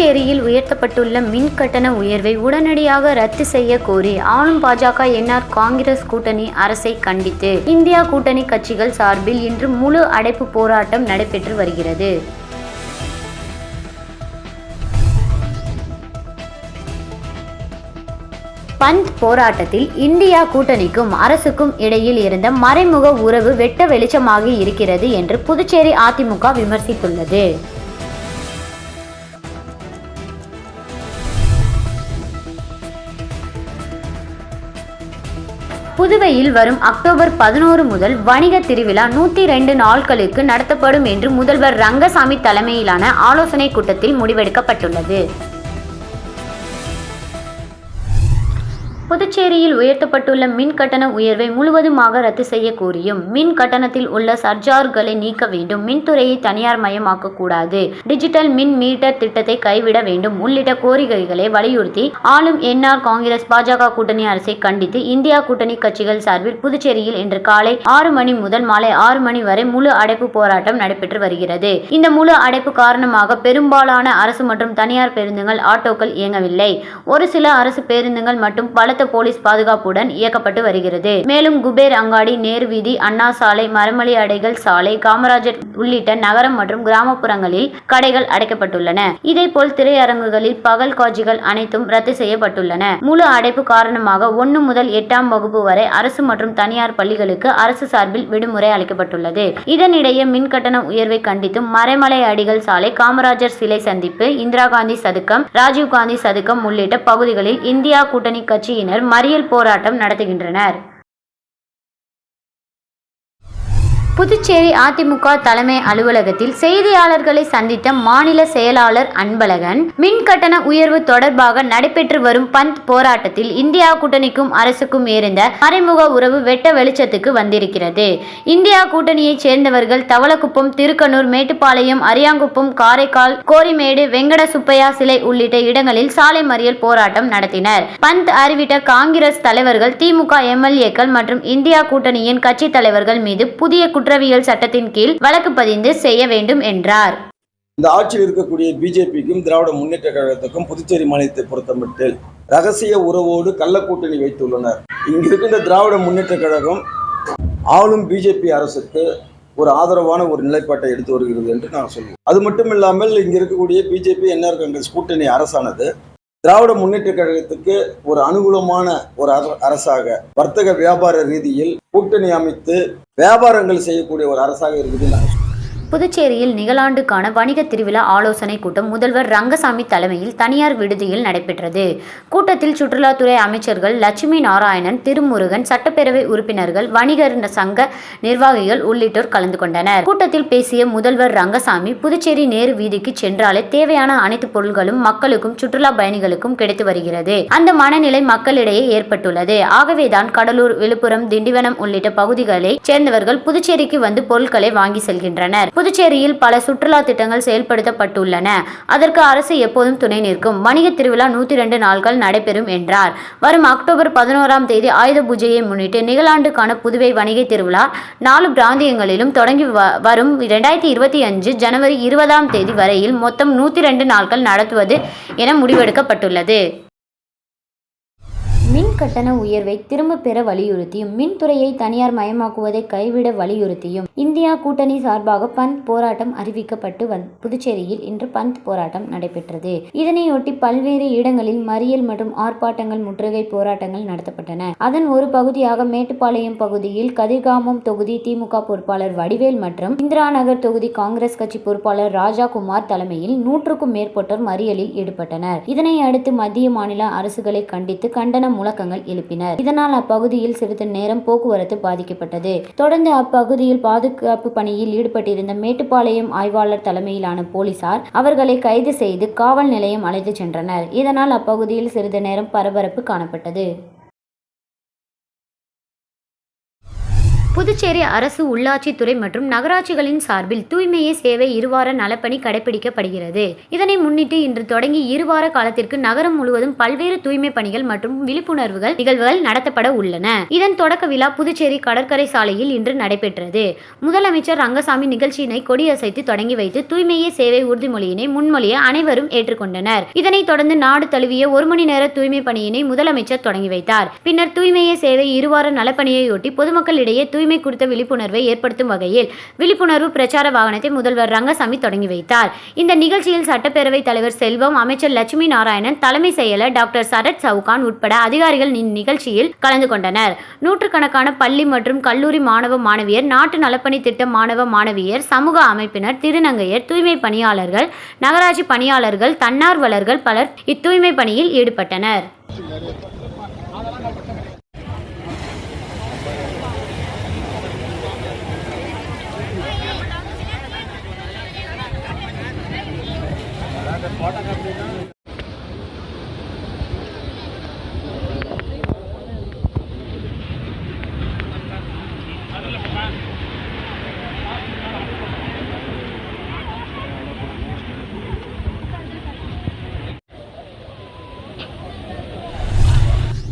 புதுச்சேரியில் உயர்த்தப்பட்டுள்ள மின் கட்டண உயர்வை உடனடியாக ரத்து செய்ய கோரி ஆளும் பாஜக என்ஆர் காங்கிரஸ் கூட்டணி அரசை கண்டித்து. இந்தியா கூட்டணி கட்சிகள் சார்பில் இன்று முழு அடைப்பு போராட்டம் நடைபெற்று வருகிறது. பந்த் போராட்டத்தில் இந்தியா கூட்டணிக்கும் அரசுக்கும் இடையில் இருந்த மறைமுக உறவு வெட்ட வெளிச்சமாகி இருக்கிறது என்று புதுச்சேரி அதிமுக விமர்சித்துள்ளது. புதுவையில் வரும் அக்டோபர் பதினோரு முதல் வணிக திருவிழா நூற்றி ரெண்டு நாட்களுக்கு நடத்தப்படும் என்று முதல்வர் ரங்கசாமி தலைமையிலான ஆலோசனைக் கூட்டத்தில் முடிவெடுக்கப்பட்டுள்ளது. புதுச்சேரியில் உயர்த்தப்பட்டுள்ள மின் கட்டண உயர்வை முழுவதுமாக ரத்து செய்ய கோரியும் மின் கட்டணத்தில் உள்ள சர்ஜார்களை நீக்க வேண்டும் மின்துறையை தனியார் மயமாக்க கூடாது டிஜிட்டல் மின் மீட்டர் திட்டத்தை கைவிட வேண்டும் உள்ளிட்ட கோரிக்கைகளை வலியுறுத்தி ஆளும் என்ஆர் காங்கிரஸ் பாஜக கூட்டணி அரசை கண்டித்து இந்தியா கூட்டணி கட்சிகள் சார்பில் புதுச்சேரியில் இன்று காலை ஆறு மணி முதல் மாலை ஆறு மணி வரை முழு அடைப்பு போராட்டம் நடைபெற்று வருகிறது. இந்த முழு அடைப்பு காரணமாக பெரும்பாலான அரசு மற்றும் தனியார் பேருந்துகள் ஆட்டோக்கள் இயங்கவில்லை. ஒரு சில அரசு பேருந்துகள் மட்டும் பலத்த போலீஸ் பாதுகாப்புடன் இயக்கப்பட்டு வருகிறது. மேலும் குபேர் அங்காடி நேர்வீதி அண்ணா சாலை மரமலை அடைகள் சாலை காமராஜர் உள்ளிட்ட நகரம் மற்றும் கிராமப்புறங்களில் கடைகள் அடைக்கப்பட்டுள்ளன. இதேபோல் திரையரங்குகளில் பகல் காட்சிகள் அனைத்தும் ரத்து செய்யப்பட்டுள்ளன. முழு அடைப்பு காரணமாக ஒன்று முதல் எட்டாம் வகுப்பு வரை அரசு மற்றும் தனியார் பள்ளிகளுக்கு அரசு சார்பில் விடுமுறை அளிக்கப்பட்டுள்ளது. இதனிடையே மின் கட்டண உயர்வை கண்டித்தும் மறைமலை அடிகள் சாலை காமராஜர் சிலை சந்திப்பு இந்திரா காந்தி சதுக்கம் ராஜீவ் காந்தி சதுக்கம் உள்ளிட்ட பகுதிகளில் இந்தியா கூட்டணி கட்சியினர் மறியல் போராட்டம் நடத்துகின்றனர். புதுச்சேரி அதிமுக தலைமை அலுவலகத்தில் செய்தியாளர்களை சந்தித்த மாநில செயலாளர் அன்பழகன் மின் கட்டண உயர்வு தொடர்பாக நடைபெற்று வரும் பந்த் போராட்டத்தில் இந்தியா கூட்டணிக்கும் அரசுக்கும் இருந்த மறைமுக உறவு வெட்ட வெளிச்சத்துக்கு வந்திருக்கிறது. இந்தியா கூட்டணியைச் சேர்ந்தவர்கள் தவளக்குப்பம் திருக்கனூர் மேட்டுப்பாளையம் அரியாங்குப்பம் காரைக்கால் கோரிமேடு வெங்கட சுப்பையா சிலை உள்ளிட்ட இடங்களில் சாலை மறியல் போராட்டம் நடத்தினர். பந்த் அறிவிட்ட காங்கிரஸ் தலைவர்கள் திமுக எம்எல்ஏக்கள் மற்றும் இந்தியா கூட்டணியின் கட்சி தலைவர்கள் மீது புதிய குற்றவியல் சட்டத்தின் கீழ் வழக்கு பதிந்து செய்ய வேண்டும் என்றார். இந்த ஆட்சியில் இருக்கக்கூடிய பிஜேபிக்கும் திராவிட முன்னேற்ற கழகத்துக்கும் புதுச்சேரி மாநிலத்தை பொறுத்தமட்டில் ரகசிய உறவோடு கள்ளக்கூட்டணி வைத்துள்ளனர். இங்கு இருக்கின்ற திராவிட முன்னேற்ற கழகம் ஆளும் பிஜேபி அரசுக்கு ஒரு ஆதரவான ஒரு நிலைப்பாட்டை எடுத்து வருகிறது என்று நான் சொல்லுவேன். அது மட்டும் இல்லாமல் இங்கு இருக்கக்கூடிய பிஜேபி என்ஆர் காங்கிரஸ் கூட்டணி அரசானது திராவிட முன்னேற்ற கழகத்துக்கு ஒரு அனுகூலமான ஒரு அர- அரசாக வர்த்தக வியாபார ரீதியில் கூட்டணி அமைத்து வியாபாரங்கள் செய்யக்கூடிய ஒரு அரசாக இருக்குது நான் புதுச்சேரியில் நிகழாண்டுக்கான வணிக திருவிழா ஆலோசனை கூட்டம் முதல்வர் ரங்கசாமி தலைமையில் தனியார் விடுதியில் நடைபெற்றது. கூட்டத்தில் சுற்றுலாத்துறை அமைச்சர்கள் லட்சுமி நாராயணன் திருமுருகன் சட்டப்பேரவை உறுப்பினர்கள் வணிகர் சங்க நிர்வாகிகள் உள்ளிட்டோர் கலந்து கொண்டனர். கூட்டத்தில் பேசிய முதல்வர் ரங்கசாமி புதுச்சேரி நேரு வீதிக்கு சென்றாலே தேவையான அனைத்து பொருட்களும் மக்களுக்கும் சுற்றுலா பயணிகளுக்கும் கிடைத்து வருகிறது. அந்த மனநிலை மக்களிடையே ஏற்பட்டுள்ளது. ஆகவேதான் கடலூர் விழுப்புரம் திண்டிவனம் உள்ளிட்ட பகுதிகளை சேர்ந்தவர்கள் புதுச்சேரிக்கு வந்து பொருட்களை வாங்கி செல்கின்றனர். புதுச்சேரியில் பல சுற்றுலா திட்டங்கள் செயல்படுத்தப்பட்டுள்ளன. அதற்கு அரசு எப்போதும் துணை நிற்கும். வணிக திருவிழா நூத்தி ரெண்டு நாட்கள் நடைபெறும் என்றார். வரும் அக்டோபர் பதினோராம் தேதி ஆயுத பூஜையை முன்னிட்டு நிகழாண்டுக்கான புதுவை வணிக திருவிழா நாலு பிராந்தியங்களிலும் தொடங்கி வ- வரும் இரண்டாயிரத்தி இருபத்தி அஞ்சு ஜனவரி இருபதாம் தேதி வரையில் மொத்தம் நூத்தி ரெண்டு நாட்கள் நடத்துவது என முடிவெடுக்கப்பட்டுள்ளது. மின் கட்டண உயர்வை திரும்ப பெற வலியுறுத்தியும் மின்துறையை தனியார் மயமாக்குவதை கைவிட வலியுறுத்தியும். இந்தியா கூட்டணி சார்பாக பந்த் போராட்டம் அறிவிக்கப்பட்டு வந் புதுச்சேரியில் இன்று பந்த் போராட்டம் நடைபெற்றது. இதனையொட்டி பல்வேறு இடங்களில் மறியல் மற்றும் ஆர்ப்பாட்டங்கள் முற்றுகை போராட்டங்கள் நடத்தப்பட்டன. அதன் ஒரு பகுதியாக மேட்டுப்பாளையம் பகுதியில் கதிர்காமம் தொகுதி திமுக பொறுப்பாளர் வடிவேல் மற்றும் இந்திரா நகர் தொகுதி காங்கிரஸ் கட்சி பொறுப்பாளர் ராஜாகுமார் தலைமையில் நூற்றுக்கும் மேற்பட்டோர் மறியலில் ஈடுபட்டனர். இதனை அடுத்து மத்திய மாநில அரசுகளை கண்டித்து கண்டன முழக்கங்கள் எழுப்பினர். இதனால் அப்பகுதியில் சிறிது நேரம் போக்குவரத்து பாதிக்கப்பட்டது. தொடர்ந்து அப்பகுதியில் பாதுகாப்பு பணியில் ஈடுபட்டிருந்த மேட்டுப்பாளையம் ஆய்வாளர் தலைமையிலான போலீசார் அவர்களை கைது செய்து காவல் நிலையம் அழைத்துச் சென்றனர். இதனால் அப்பகுதியில் சிறிது நேரம் பரபரப்பு காணப்பட்டது. புதுச்சேரி அரசு உள்ளாட்சித்துறை மற்றும் நகராட்சிகளின் சார்பில் தூய்மையே சேவை இருவார நலப்பணி கடைபிடிக்கப்படுகிறது. இதனை முன்னிட்டு இன்று தொடங்கி இருவார காலத்திற்கு நகரம் முழுவதும் பல்வேறு தூய்மை பணிகள் மற்றும் விழிப்புணர்வுகள் நிகழ்வுகள் நடத்தப்பட உள்ளன. இதன் தொடக்க விழா புதுச்சேரி கடற்கரை சாலையில் இன்று நடைபெற்றது. முதலமைச்சர் ரங்கசாமி நிகழ்ச்சியினை கொடியசைத்து தொடங்கி வைத்து தூய்மையே சேவை உறுதிமொழியினை முன்மொழிய அனைவரும் ஏற்றுக்கொண்டனர். இதனைத் தொடர்ந்து நாடு தழுவிய ஒரு மணி நேர தூய்மை பணியினை முதலமைச்சர் தொடங்கி வைத்தார். பின்னர் தூய்மையே சேவை இருவார நலப்பணியையொட்டி பொதுமக்களிடையே தூய்மை குறித்த விழிப்புணர்வை ஏற்படுத்தும் வகையில் விழிப்புணர்வு பிரச்சார வாகனத்தை முதல்வர் ரங்கசாமி தொடங்கி வைத்தார். இந்த நிகழ்ச்சியில் சட்டப்பேரவைத் தலைவர் செல்வம் அமைச்சர் லட்சுமி நாராயணன் தலைமை செயலர் டாக்டர் சரத் சவுகான் உட்பட அதிகாரிகள் இந்நிகழ்ச்சியில் கலந்து கொண்டனர். நூற்றுக்கணக்கான பள்ளி மற்றும் கல்லூரி மாணவ மாணவியர் நாட்டு நலப்பணி திட்ட மாணவ மாணவியர் சமூக அமைப்பினர் திருநங்கையர் தூய்மை பணியாளர்கள் நகராட்சி பணியாளர்கள் தன்னார்வலர்கள் பலர் இத்தூய்மை பணியில் ஈடுபட்டனர். వాటా కంపెనీ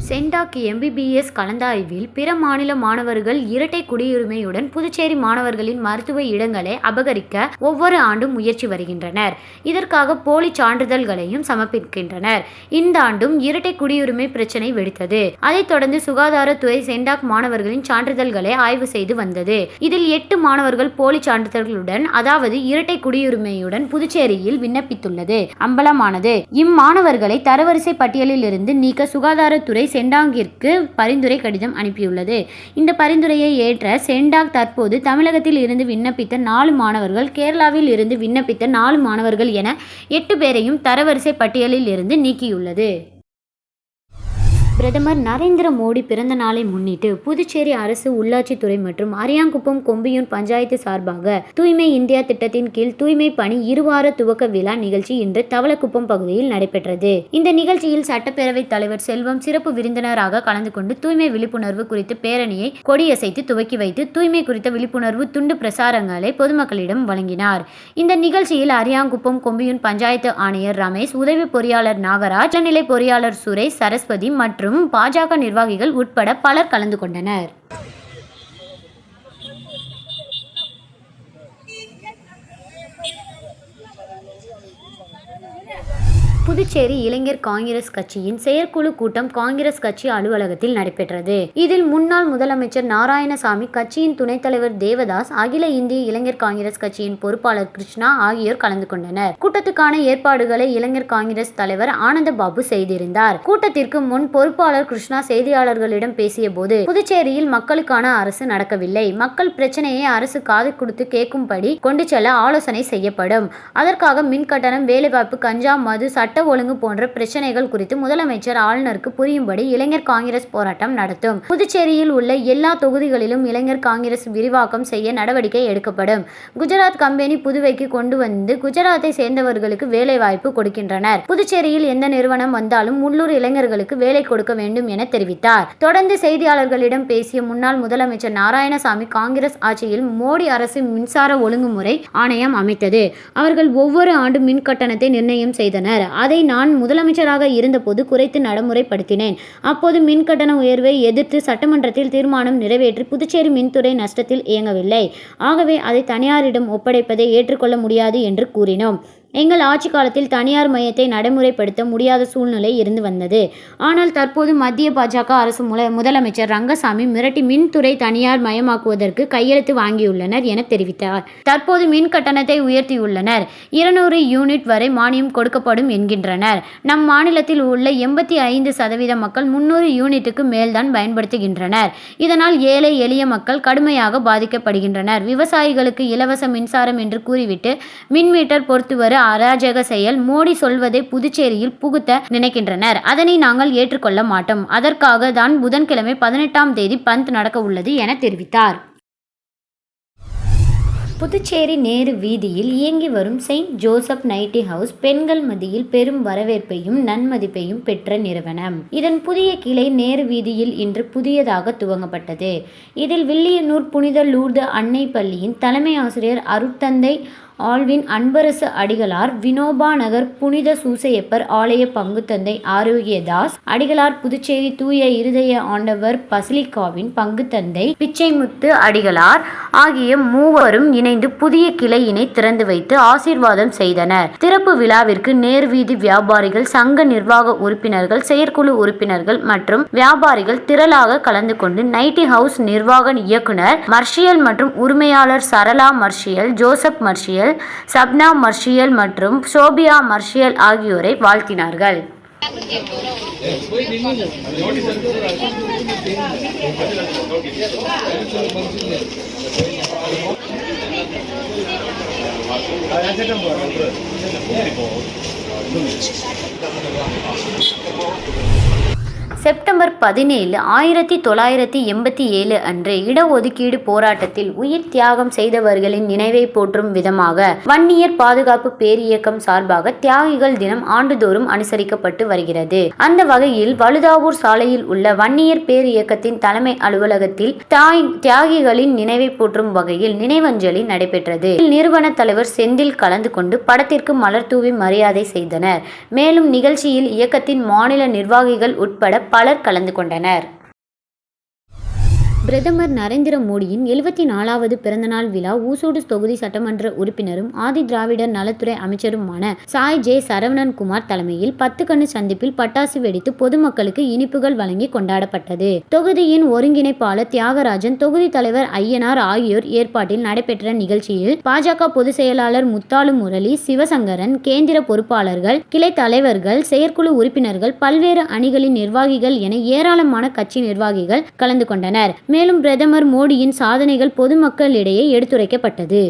சென்டாக் எம்பிபிஎஸ் கலந்தாய்வில் பிற மாநில மாணவர்கள் இரட்டை குடியுரிமையுடன் புதுச்சேரி மாணவர்களின் மருத்துவ இடங்களை அபகரிக்க ஒவ்வொரு ஆண்டும் முயற்சி வருகின்றனர். இதற்காக போலி சான்றிதழ்களையும் சமர்ப்பிக்கின்றனர். இந்த ஆண்டும் இரட்டை குடியுரிமை பிரச்சினை வெடித்தது. அதைத் தொடர்ந்து சுகாதாரத்துறை சென்டாக் மாணவர்களின் சான்றிதழ்களை ஆய்வு செய்து வந்தது. இதில் எட்டு மாணவர்கள் போலி சான்றிதழ்களுடன் அதாவது இரட்டை குடியுரிமையுடன் புதுச்சேரியில் விண்ணப்பித்துள்ளது. அம்பலமானது. இம்மாணவர்களை தரவரிசை பட்டியலில் இருந்து நீக்க சுகாதாரத்துறை சென்டாங்கிற்கு பரிந்துரை கடிதம் அனுப்பியுள்ளது. இந்த பரிந்துரையை ஏற்ற சென்டாக் தற்போது தமிழகத்தில் இருந்து விண்ணப்பித்த நாலு மாணவர்கள் கேரளாவில் இருந்து விண்ணப்பித்த நாலு மாணவர்கள் என எட்டு பேரையும் தரவரிசை பட்டியலில் இருந்து நீக்கியுள்ளது. பிரதமர் நரேந்திர மோடி பிறந்த நாளை முன்னிட்டு புதுச்சேரி அரசு உள்ளாட்சித்துறை மற்றும் அரியாங்குப்பம் கொம்பியூன் பஞ்சாயத்து சார்பாக தூய்மை இந்தியா திட்டத்தின் கீழ் தூய்மை பணி இருவார துவக்க விழா நிகழ்ச்சி இன்று தவளக்குப்பம் பகுதியில் நடைபெற்றது. இந்த நிகழ்ச்சியில் சட்டப்பேரவைத் தலைவர் செல்வம் சிறப்பு விருந்தினராக கலந்து கொண்டு தூய்மை விழிப்புணர்வு குறித்து பேரணியை கொடியசைத்து துவக்கி வைத்து தூய்மை குறித்த விழிப்புணர்வு துண்டு பிரசாரங்களை பொதுமக்களிடம் வழங்கினார். இந்த நிகழ்ச்சியில் அரியாங்குப்பம் கொம்பியூன் பஞ்சாயத்து ஆணையர் ரமேஷ் உதவி பொறியாளர் நாகராஜ் நிலை பொறியாளர் சுரேஷ் சரஸ்வதி மற்றும் பாஜக நிர்வாகிகள் உட்பட பலர் கலந்து கொண்டனர். புதுச்சேரி இளைஞர் காங்கிரஸ் கட்சியின் செயற்குழு கூட்டம் காங்கிரஸ் கட்சி அலுவலகத்தில் நடைபெற்றது. இதில் முன்னாள் முதலமைச்சர் நாராயணசாமி கட்சியின் துணைத் தலைவர் தேவதாஸ் அகில இந்திய இளைஞர் காங்கிரஸ் கட்சியின் பொறுப்பாளர் கிருஷ்ணா ஆகியோர் கலந்து கொண்டனர். கூட்டத்துக்கான ஏற்பாடுகளை இளைஞர் காங்கிரஸ் தலைவர் ஆனந்தபாபு செய்திருந்தார். கூட்டத்திற்கு முன் பொறுப்பாளர் கிருஷ்ணா செய்தியாளர்களிடம் பேசிய போது புதுச்சேரியில் மக்களுக்கான அரசு நடக்கவில்லை. மக்கள் பிரச்சனையை அரசு காது கொடுத்து கேட்கும்படி கொண்டு செல்ல ஆலோசனை செய்யப்படும். அதற்காக மின் கட்டணம் வேலைவாய்ப்பு கஞ்சா மது சட்ட சட்ட ஒழுங்கு போன்ற பிரச்சனைகள் குறித்து முதலமைச்சர் ஆளுநருக்கு புரியும்படி இளைஞர் காங்கிரஸ் போராட்டம் நடத்தும். புதுச்சேரியில் உள்ள எல்லா தொகுதிகளிலும் இளைஞர் காங்கிரஸ் விரிவாக்கம் செய்ய நடவடிக்கை எடுக்கப்படும். குஜராத் கம்பெனி புதுவைக்கு கொண்டு வந்து குஜராத்தை சேர்ந்தவர்களுக்கு வேலை வாய்ப்பு கொடுக்கின்றனர். புதுச்சேரியில் எந்த நிறுவனம் வந்தாலும் உள்ளூர் இளைஞர்களுக்கு வேலை கொடுக்க வேண்டும் என தெரிவித்தார். தொடர்ந்து செய்தியாளர்களிடம் பேசிய முன்னாள் முதலமைச்சர் நாராயணசாமி காங்கிரஸ் ஆட்சியில் மோடி அரசு மின்சார ஒழுங்குமுறை ஆணையம் அமைத்தது. அவர்கள் ஒவ்வொரு ஆண்டும் மின் கட்டணத்தை நிர்ணயம் செய்தனர். அதை நான் முதலமைச்சராக இருந்தபோது குறைத்து நடைமுறைப்படுத்தினேன். அப்போது மின் கட்டண உயர்வை எதிர்த்து சட்டமன்றத்தில் தீர்மானம் நிறைவேற்றி புதுச்சேரி மின்துறை நஷ்டத்தில் இயங்கவில்லை. ஆகவே அதை தனியாரிடம் ஒப்படைப்பதை ஏற்றுக்கொள்ள முடியாது என்று கூறினோம். எங்கள் ஆட்சி காலத்தில் தனியார் மையத்தை நடைமுறைப்படுத்த முடியாத சூழ்நிலை இருந்து வந்தது. ஆனால் தற்போது மத்திய பாஜக அரசு முதலமைச்சர் ரங்கசாமி மிரட்டி மின்துறை தனியார் மயமாக்குவதற்கு கையெழுத்து வாங்கியுள்ளனர் என தெரிவித்தார். தற்போது மின் கட்டணத்தை உயர்த்தியுள்ளனர். இருநூறு யூனிட் வரை மானியம் கொடுக்கப்படும் என்கின்றனர். நம் மாநிலத்தில் உள்ள எண்பத்தி ஐந்து சதவீத மக்கள் முன்னூறு யூனிட்டுக்கு மேல்தான் பயன்படுத்துகின்றனர். இதனால் ஏழை எளிய மக்கள் கடுமையாக பாதிக்கப்படுகின்றனர். விவசாயிகளுக்கு இலவச மின்சாரம் என்று கூறிவிட்டு மின் மீட்டர் பொறுத்துவர அராஜக செயல் மோடி சொல்வதை புதுச்சேரியில் புகுத்த நினைக்கின்றனர். அதனை நாங்கள் ஏற்றுக்கொள்ள மாட்டோம். அதற்காக தான் புதன்கிழமை பதினெட்டாம் தேதி பந்த் நடக்க உள்ளது என தெரிவித்தார். புதுச்சேரி நேரு வீதியில் இயங்கி வரும் செயின்ட் ஜோசப் நைட்டி ஹவுஸ் பெண்கள் மத்தியில் பெரும் வரவேற்பையும் நன்மதிப்பையும் பெற்ற நிறுவனம். இதன் புதிய கிளை நேரு வீதியில் இன்று புதியதாக துவங்கப்பட்டது. இதில் வில்லியனூர் புனித லூர்து அன்னை பள்ளியின் தலைமை ஆசிரியர் அருட்தந்தை ஆழ்வின் அன்பரசு அடிகளார் வினோபா நகர் புனித சூசையப்பர் ஆலய பங்குத்தந்தை ஆரோக்கியதாஸ் அடிகளார் புதுச்சேரி தூய இருதய ஆண்டவர் பசிலிக்காவின் பங்குத்தந்தை பிச்சைமுத்து அடிகளார் ஆகிய மூவரும் இணைந்து புதிய கிளையினை திறந்து வைத்து ஆசீர்வாதம் செய்தனர். திறப்பு விழாவிற்கு நேர்வீதி வியாபாரிகள் சங்க நிர்வாக உறுப்பினர்கள் செயற்குழு உறுப்பினர்கள் மற்றும் வியாபாரிகள் திரளாக கலந்து கொண்டு நைட்டி ஹவுஸ் நிர்வாக இயக்குனர் மர்ஷியல் மற்றும் உரிமையாளர் Sarala Marshal Joseph Marshal Sapna Marshal மற்றும் சோபியா மர்ஷியல் ஆகியோரை வாழ்த்தினார்கள். செப்டம்பர் பதினேழு ஆயிரத்தி தொள்ளாயிரத்தி எண்பத்தி ஏழு அன்று இடஒதுக்கீடு போராட்டத்தில் உயிர் தியாகம் செய்தவர்களின் நினைவை போற்றும் விதமாக வன்னியர் பாதுகாப்பு பேரியக்கம் சார்பாக தியாகிகள் தினம் ஆண்டுதோறும் அனுசரிக்கப்பட்டு வருகிறது. அந்த வகையில் வழுதாவூர் சாலையில் உள்ள வன்னியர் பேரியக்கத்தின் தலைமை அலுவலகத்தில் தாய் தியாகிகளின் நினைவை போற்றும் வகையில் நினைவஞ்சலி நடைபெற்றது. நிறுவன தலைவர் செந்தில் கலந்து கொண்டு படத்திற்கு மலர் தூவி மரியாதை செய்தனர். மேலும் நிகழ்ச்சியில் இயக்கத்தின் மாநில நிர்வாகிகள் உட்பட பலர் கலந்து கொண்டனர். பிரதமர் நரேந்திர மோடியின் எழுபத்தி நாலாவது பிறந்தநாள் விழா ஊசோடு தொகுதி சட்டமன்ற உறுப்பினரும் ஆதி திராவிடர் நலத்துறை அமைச்சருமான சாய் ஜே சரவணன் குமார் தலைமையில் பத்து கண்ணு சந்திப்பில் பட்டாசு வெடித்து பொதுமக்களுக்கு இனிப்புகள் வழங்கி கொண்டாடப்பட்டது. தொகுதியின் ஒருங்கிணைப்பாளர் தியாகராஜன் தொகுதி தலைவர் ஐயனார் ஆகியோர் ஏற்பாட்டில் நடைபெற்ற நிகழ்ச்சியில் பாஜக பொதுச் செயலாளர் முத்தாலு முரளி சிவசங்கரன் கேந்திர பொறுப்பாளர்கள் கிளை தலைவர்கள் செயற்குழு உறுப்பினர்கள் பல்வேறு அணிகளின் நிர்வாகிகள் என ஏராளமான கட்சி நிர்வாகிகள் கலந்து கொண்டனர். மேலும் பிரதமர் மோடியின் சாதனைகள் பொதுமக்களிடையே எடுத்துரைக்கப்பட்டது.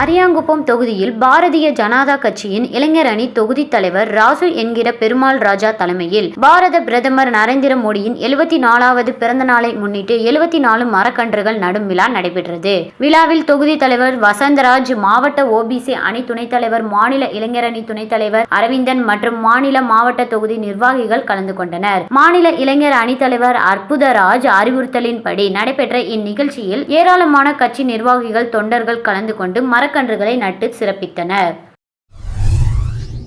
அரியாங்குப்பம் தொகுதியில் பாரதிய ஜனதா கட்சியின் இளைஞர் அணி தொகுதி தலைவர் ராசு என்கிற பெருமாள் ராஜா தலைமையில் பாரத பிரதமர் நரேந்திர மோடியின் எழுபத்தி நாலாவது பிறந்த நாளை முன்னிட்டு எழுபத்தி நாலு மரக்கன்றுகள் நடும் விழா நடைபெற்றது. விழாவில் தொகுதி தலைவர் வசந்தராஜ் மாவட்ட ஓபிசி அணி துணைத் தலைவர் மாநில இளைஞர் அணி துணைத் தலைவர் அரவிந்தன் மற்றும் மாநில மாவட்ட தொகுதி நிர்வாகிகள் கலந்து கொண்டனர். மாநில இளைஞர் அணித்தலைவர் அற்புதராஜ் அறிவுறுத்தலின்படி நடைபெற்ற இந்நிகழ்ச்சியில் ஏராளமான கட்சி நிர்வாகிகள் தொண்டர்கள் கலந்து கொண்டு மரக்கன்றுகளை நட்டு சிறப்பித்தனர்.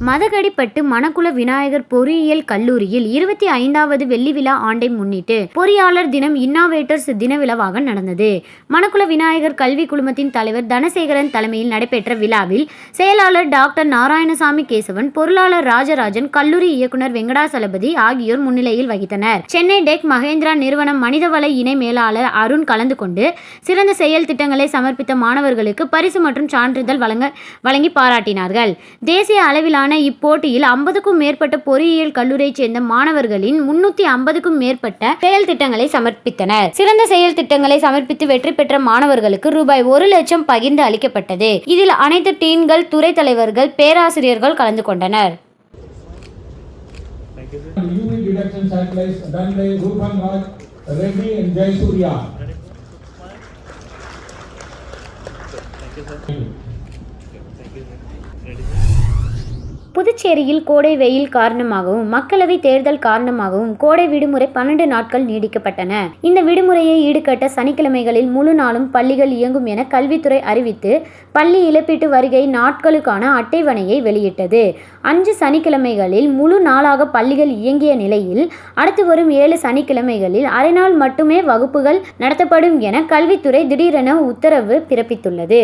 மதகடிப்பட்டு மணக்குள விநாயகர் பொறியியல் கல்லூரியில் இருபத்தி ஐந்தாவது வெள்ளி விழா ஆண்டை முன்னிட்டு பொறியாளர் தினம் இன்னோவேட்டர்ஸ் தின விழாவாக நடந்தது. மணக்குள விநாயகர் கல்வி குழுமத்தின் தலைவர் தனசேகரன் தலைமையில் நடைபெற்ற விழாவில் செயலாளர் டாக்டர் நாராயணசாமி கேசவன் பொருளாளர் ராஜராஜன் கல்லூரி இயக்குனர் வெங்கடாசலபதி ஆகியோர் முன்னிலையில் வகித்தனர். சென்னை டெக் மகேந்திரா நிறுவனம் மனிதவள இணை மேலாளர் அருண் கலந்து கொண்டு சிறந்த செயல் திட்டங்களை சமர்ப்பித்த மாணவர்களுக்கு பரிசு மற்றும் சான்றிதழ் வழங்க வழங்கி பாராட்டினார்கள். தேசிய அளவிலான இப்போட்டியில் ஐம்பதுக்கும் மேற்பட்ட பொறியியல் கல்லூரியைச் சேர்ந்த மாணவர்களின் முன்னூத்தி ஐம்பதுக்கும் மேற்பட்ட செயல் திட்டங்களை சமர்ப்பித்தனர். சிறந்த செயல் திட்டங்களை சமர்ப்பித்து வெற்றி பெற்ற மாணவர்களுக்கு ரூபாய் ஒரு லட்சம் பகிர்ந்து அளிக்கப்பட்டது. இதில் அனைத்து டீன்கள் துறை தலைவர்கள் பேராசிரியர்கள் கலந்து கொண்டனர். Detection satellites புதுச்சேரியில் கோடை வெயில் காரணமாகவும் மக்களவை தேர்தல் காரணமாகவும் கோடை விடுமுறை பன்னெண்டு நாட்கள் நீடிக்கப்பட்டன. இந்த விடுமுறையை ஈடுகட்ட சனிக்கிழமைகளில் முழு நாளும் பள்ளிகள் இயங்கும் என கல்வித்துறை அறிவித்து பள்ளி இழப்பீட்டு வருகை நாட்களுக்கான அட்டைவணையை வெளியிட்டது. அஞ்சு சனிக்கிழமைகளில் முழு நாளாக பள்ளிகள் இயங்கிய நிலையில் அடுத்து வரும் ஏழு சனிக்கிழமைகளில் அரைநாள் மட்டுமே வகுப்புகள் நடத்தப்படும் என கல்வித்துறை திடீரென உத்தரவு பிறப்பித்துள்ளது.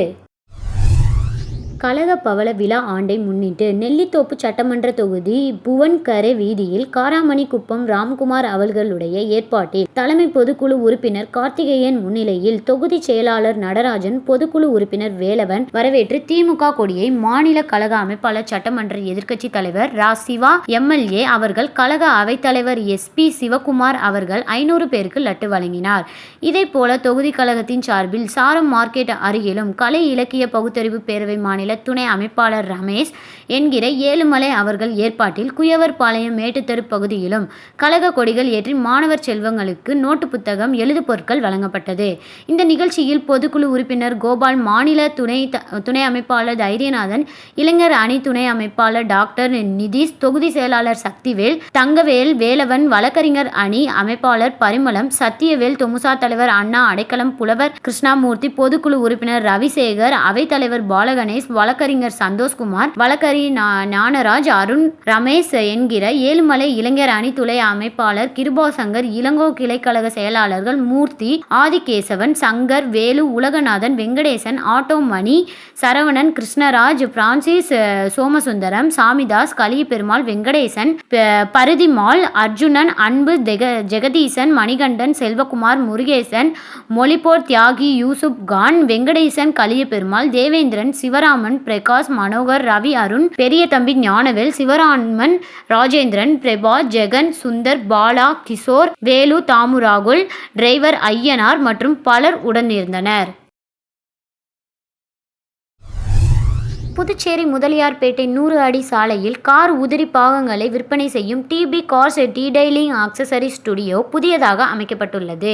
கழக பவள விழா ஆண்டை முன்னிட்டு நெல்லித்தோப்பு சட்டமன்ற தொகுதி புவன்கரை வீதியில் காராமணி குப்பம் ராம்குமார் அவர்களுடைய ஏற்பாட்டில் தலைமை பொதுக்குழு உறுப்பினர் கார்த்திகேயன் முன்னிலையில் தொகுதி செயலாளர் நடராஜன் பொதுக்குழு உறுப்பினர் வேலவன் வரவேற்று திமுக கொடியை மாநில கழக அமைப்பாளர் சட்டமன்ற எதிர்க்கட்சி தலைவர் ரா சிவா எம்எல்ஏ அவர்கள் கழக அவைத்தலைவர் எஸ் பி சிவகுமார் அவர்கள் ஐநூறு பேருக்கு லட்டு வழங்கினார். இதேபோல தொகுதி கழகத்தின் சார்பில் சாரம் மார்க்கெட் அருகிலும் கலை இலக்கிய பகுத்தறிவு பேரவை மாநில மாநில துணை அமைப்பாளர் ரமேஷ் என்கிற ஏழுமலை அவர்கள் ஏற்பாட்டில் குயவர் பாளையம் மேட்டுத்தெரு பகுதியிலும் கழக கொடிகள் ஏற்றி மாணவர் செல்வங்களுக்கு நோட்டு புத்தகம் எழுது பொருட்கள் வழங்கப்பட்டது. இந்த நிகழ்ச்சியில் பொதுக்குழு உறுப்பினர் கோபால் மாநில துணை துணை அமைப்பாளர் தைரியநாதன் இளைஞர் அணி துணை அமைப்பாளர் டாக்டர் நிதிஷ் தொகுதி செயலாளர் சக்திவேல் தங்கவேல் வேலவன் வழக்கறிஞர் அணி அமைப்பாளர் பரிமளம் சத்தியவேல் தொமுசா தலைவர் அண்ணா அடைக்கலம் புலவர் கிருஷ்ணாமூர்த்தி பொதுக்குழு உறுப்பினர் ரவிசேகர் அவைத்தலைவர் பாலகணேஷ் வழக்கறிஞர் சந்தோஷ்குமார் வழக்கறி ஞானராஜ் அருண் ரமேஷ் என்கிற ஏழுமலை இளைஞர் அணி துளை அமைப்பாளர் கிருபாசங்கர் இளங்கோ கிளைக்கழக செயலாளர்கள் மூர்த்தி ஆதிகேசவன் சங்கர் வேலு உலகநாதன் வெங்கடேசன் ஆட்டோ மணி சரவணன் கிருஷ்ணராஜ் பிரான்சிஸ் சோமசுந்தரம் சாமிதாஸ் கலியபெருமாள் வெங்கடேசன் பருதிமால் அர்ஜுனன் அன்பு ஜெக ஜெகதீசன் மணிகண்டன் செல்வகுமார் முருகேசன் மொழிப்போர் தியாகி யூசுப் கான் வெங்கடேசன் கலியபெருமாள் தேவேந்திரன் சிவராமன் பிரகாஷ் மனோகர் ரவி அருண் பெரிய தம்பி ஞானவேல் சிவராமன் ராஜேந்திரன் பிரபா ஜெகன் சுந்தர் பாலா கிஷோர் வேலு தாமு ராகுல் டிரைவர் ஐயனார் மற்றும் பலர் உடனிருந்தனர். புதுச்சேரி முதலியார்பேட்டை நூறு அடி சாலையில் கார் உதிரி பாகங்களை விற்பனை செய்யும் DP cars detailing accessory studio புதியதாக அமைக்கப்பட்டுள்ளது.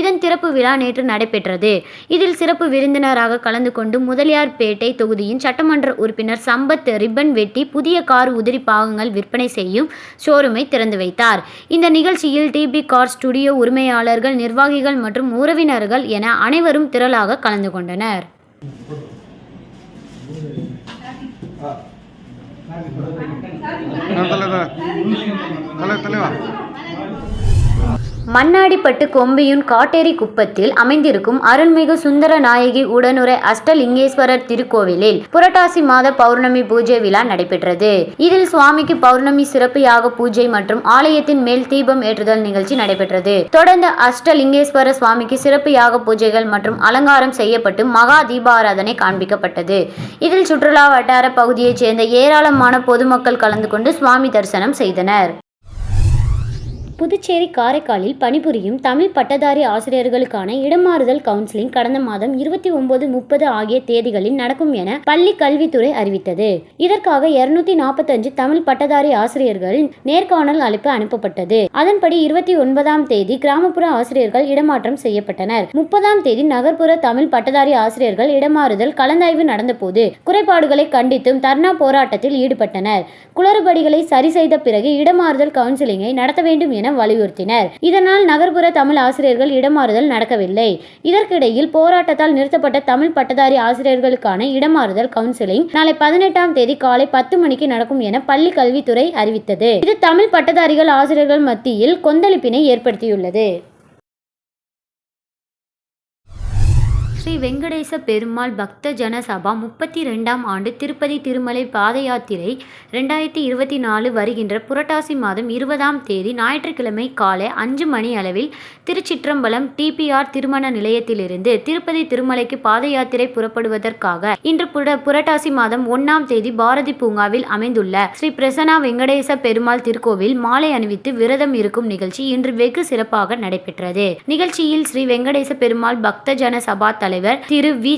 இதன் திறப்பு விழா நேற்று நடைபெற்றது. இதில் சிறப்பு விருந்தினராக கலந்து கொண்டு முதலியார்பேட்டை தொகுதியின் சட்டமன்ற உறுப்பினர் சம்பத் ரிப்பன் வெட்டி புதிய கார் உதிரி பாகங்கள் விற்பனை செய்யும் ஷோரூமை திறந்து வைத்தார். இந்த நிகழ்ச்சியில் டிபி கார் ஸ்டுடியோ உரிமையாளர்கள் நிர்வாகிகள் மற்றும் உறவினர்கள் என அனைவரும் திரளாக கலந்து கொண்டனர். தலை தலை தலைவா மண்ணாடிப்பட்டு கொம்பியூன் காட்டேரி குப்பத்தில் அமைந்திருக்கும் அருள்மிகு சுந்தர நாயகி உடனுரை அஷ்டலிங்கேஸ்வரர் திருக்கோவிலில் புரட்டாசி மாத பௌர்ணமி பூஜை விழா நடைபெற்றது. இதில் சுவாமிக்கு பௌர்ணமி சிறப்பு யாக பூஜை மற்றும் ஆலயத்தின் மேல் தீபம் ஏற்றுதல் நிகழ்ச்சி நடைபெற்றது. தொடர்ந்து அஷ்டலிங்கேஸ்வர சுவாமிக்கு சிறப்பு யாக பூஜைகள் மற்றும் அலங்காரம் செய்யப்பட்டு மகா தீபாராதனை காண்பிக்கப்பட்டது. இதில் சுற்றுலா வட்டார பகுதியைச் சேர்ந்த ஏராளமான பொதுமக்கள் கலந்து கொண்டு சுவாமி தரிசனம் செய்தனர். புதுச்சேரி காரைக்காலில் பணிபுரியும் தமிழ் பட்டதாரி ஆசிரியர்களுக்கான இடமாறுதல் கவுன்சிலிங் கடந்த மாதம் இருபத்தி ஒன்பது முப்பது ஆகிய தேதிகளில் நடக்கும் என பள்ளி கல்வித்துறை அறிவித்தது. இதற்காக இருநூத்தி நாற்பத்தஞ்சு தமிழ் பட்டதாரி ஆசிரியர்கள் நேர்காணல் அழைப்பு அனுப்பப்பட்டது. அதன்படி இருபத்தி ஒன்பதாம் தேதி கிராமப்புற ஆசிரியர்கள் இடமாற்றம் செய்யப்பட்டனர். முப்பதாம் தேதி நகர்ப்புற தமிழ் பட்டதாரி ஆசிரியர்கள் இடமாறுதல் கலந்தாய்வு நடந்தபோது குறைபாடுகளை கண்டித்தும் தர்ணா போராட்டத்தில் ஈடுபட்டனர். குளறுபடிகளை சரி செய்த பிறகு இடமாறுதல் கவுன்சிலிங்கை நடத்த வேண்டும் என வலியுறுத்தினர். இதனால் நகர்ப்புற தமிழ் ஆசிரியர்கள் இடமாறுதல் நடக்கவில்லை. இதற்கிடையில் போராட்டத்தால் நிறுத்தப்பட்ட தமிழ் பட்டதாரி ஆசிரியர்களுக்கான இடமாறுதல் கவுன்சிலிங் நாளை பதினெட்டாம் தேதி காலை பத்து மணிக்கு நடக்கும் என பள்ளி கல்வித்துறை அறிவித்தது. இது தமிழ் பட்டதாரிகள் ஆசிரியர்கள் மத்தியில் கொந்தளிப்பினை ஏற்படுத்தியுள்ளது. ஸ்ரீ வெங்கடேச பெருமாள் பக்த ஜன சபா முப்பத்தி ரெண்டாம் ஆண்டு திருப்பதி திருமலை பாத யாத்திரை ரெண்டாயிரத்தி இருபத்தி நாலு வருகின்ற புரட்டாசி மாதம் இருபதாம் தேதி ஞாயிற்றுக்கிழமை காலை அஞ்சு மணி அளவில் திருச்சிற்றம்பலம் டிபிஆர் திருமண நிலையத்திலிருந்து திருப்பதி திருமலைக்கு பாத யாத்திரை புறப்படுவதற்காக இன்று புர புரட்டாசி மாதம் ஒன்னாம் தேதி பாரதி பூங்காவில் அமைந்துள்ள ஸ்ரீ பிரசன்னா வெங்கடேச பெருமாள் திருக்கோவில் மாலை அணிவித்து விரதம் இருக்கும் நிகழ்ச்சி இன்று வெகு சிறப்பாக நடைபெற்றது. நிகழ்ச்சியில் ஸ்ரீ வெங்கடேச பெருமாள் பக்த ஜன சபா தலை தலைவர் திரு வி.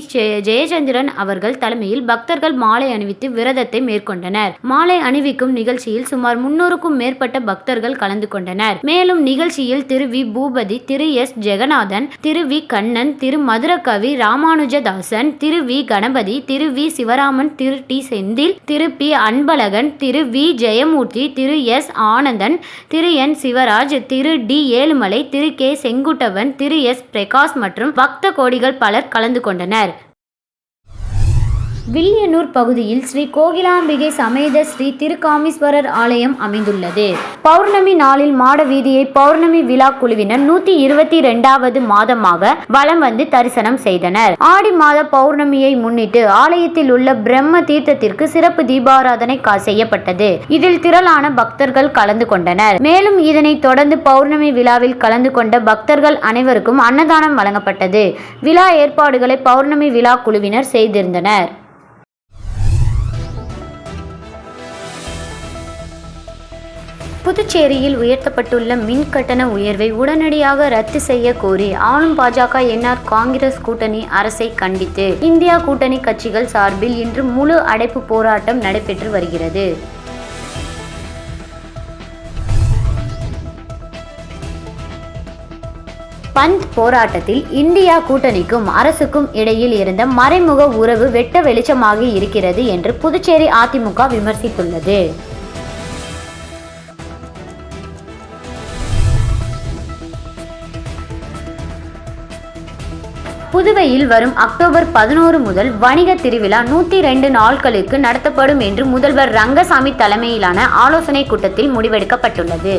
ஜெயச்சந்திரன் அவர்கள் தலைமையில் பக்தர்கள் மாலை அணிவித்து விரதத்தை மேற்கொண்டனர். மாலை அணிவிக்கும் நிகழ்ச்சியில் சுமார் முன்னூறுக்கும் மேற்பட்ட பக்தர்கள் கலந்து கொண்டனர். மேலும் நிகழ்ச்சியில் Thiru V. Boopathi Thiru S. Jaganathan Thiru V. Kannan Thiru Madurakavi Ramanujadasan Thiru V. Ganapathi Thiru V. Sivaraman Thiru T. Senthil Thiru P. Anbazhagan Thiru V. Jayamoorthy Thiru S. Anandan Thiru N. Sivaraj Thiru T. Ezhumalai Thiru K. Senguttuvan Thiru S. Prakash மற்றும் பக்த கோடிகள் பலர் கலந்து கொண்டனர். வில்லியனூர் பகுதியில் ஸ்ரீ கோகிலாம்பிகை சமேத ஸ்ரீ திருக்காமீஸ்வரர் ஆலயம் அமைந்துள்ளது. பௌர்ணமி நாளில் மாட வீதியை பௌர்ணமி விழா குழுவினர் நூத்தி இருபத்தி இரண்டாவது மாதமாக வலம் வந்து தரிசனம் செய்தனர். ஆடி மாத பௌர்ணமியை முன்னிட்டு ஆலயத்தில் உள்ள பிரம்ம தீர்த்தத்திற்கு சிறப்பு தீபாராதனை செய்யப்பட்டது. இதில் திரளான பக்தர்கள் கலந்து கொண்டனர். மேலும் இதனைத் தொடர்ந்து பௌர்ணமி விழாவில் கலந்து கொண்ட பக்தர்கள் அனைவருக்கும் அன்னதானம் வழங்கப்பட்டது. விழா ஏற்பாடுகளை பௌர்ணமி விழா குழுவினர் செய்திருந்தனர். புதுச்சேரியில் உயர்த்தப்பட்டுள்ள மின் கட்டண உயர்வை உடனடியாக ரத்து செய்ய கோரி ஆளும் பாஜக என்ஆர் காங்கிரஸ் கூட்டணி அரசை கண்டித்து. இந்தியா கூட்டணி கட்சிகள் சார்பில் இன்று முழு அடைப்பு போராட்டம் நடைபெற்று வருகிறது. பந்த் போராட்டத்தில் இந்தியா கூட்டணிக்கும் அரசுக்கும் இடையில் இருந்த மறைமுக உறவு வெட்ட வெளிச்சமாகி இருக்கிறது என்று புதுச்சேரி அதிமுக விமர்சித்துள்ளது. புதுவையில் வரும் அக்டோபர் பதினோரு முதல் வணிக திருவிழா நூத்தி ரெண்டு நாட்களுக்கு நடத்தப்படும் என்று முதல்வர் ரங்கசாமி தலைமையிலான ஆலோசனை கூட்டத்தில் முடிவெடுக்கப்பட்டுள்ளது.